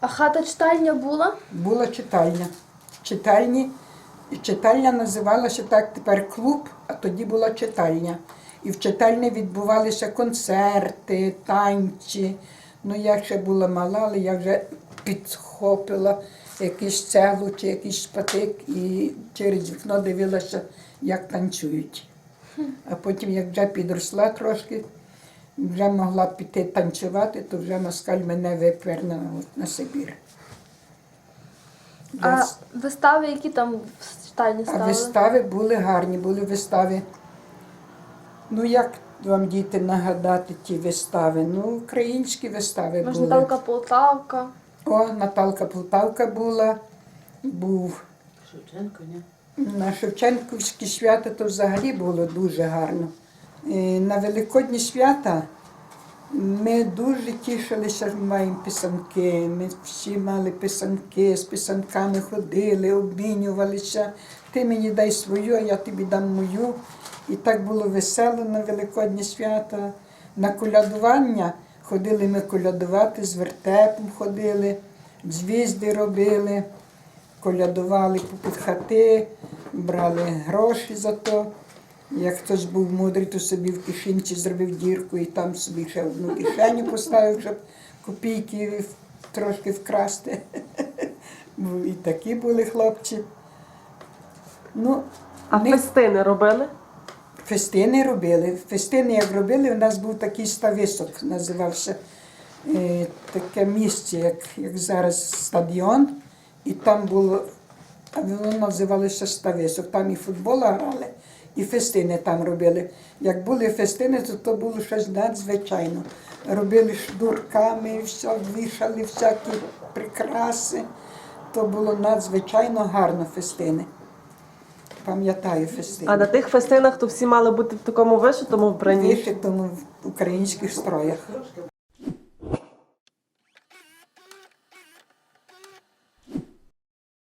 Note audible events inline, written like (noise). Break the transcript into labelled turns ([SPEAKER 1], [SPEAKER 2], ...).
[SPEAKER 1] А хата читальня була?
[SPEAKER 2] Була читальня. Читальні, і читальня називалася так тепер клуб, а тоді була читальня. І в читальні відбувалися концерти, танці. Ну, я ще була мала, але я вже підхопила якийсь цеглу чи якийсь шпатик і через вікно дивилася, як танцюють. А потім, як вже підросла трошки, вже могла піти танцювати, то вже москаль мене випернув на Сибір.
[SPEAKER 1] А
[SPEAKER 2] Вже
[SPEAKER 1] вистави, які там в читальні
[SPEAKER 2] а вистави були гарні, були вистави. Ну, як вам діти нагадати ті вистави? Ну, українські вистави
[SPEAKER 1] Може,
[SPEAKER 2] були.
[SPEAKER 1] Наталка Полтавка.
[SPEAKER 2] О, Наталка Полтавка була, був.
[SPEAKER 3] Шевченко, ні?
[SPEAKER 2] На Шевченківські свята то взагалі було дуже гарно. Е, На Великодні свята ми дуже тішилися, що маємо писанки. Ми всі мали писанки, з писанками ходили, обмінювалися. Ти мені дай свою, я тобі дам мою. І так було весело на Великодні свята. На колядування ходили ми колядувати, з вертепом ходили, звізди робили колядували під хати, брали гроші за то. Як хтось був мудрий, то собі в кишенці зробив дірку і там собі ще одну кишеню поставив, щоб копійки трошки вкрасти. (laughs) І такі були хлопці. Ну,
[SPEAKER 4] А
[SPEAKER 2] не-
[SPEAKER 4] фестини робили?
[SPEAKER 2] Фестини робили. Фестини, як робили, у нас був такий стависок, називався е, таке місце, як, як зараз стадіон, і там було, а воно називалося стависок. Там і футбол грали, і фестини там робили. Як були фестини, то то було щось надзвичайно. Робили шнурками, все, вішали всякі прикраси. То було надзвичайно гарно фестини. Пам'ятаю фестини.
[SPEAKER 4] А на тих фестинах то всі мали бути в такому вишитому вбранні.
[SPEAKER 2] вишитому в українських строях.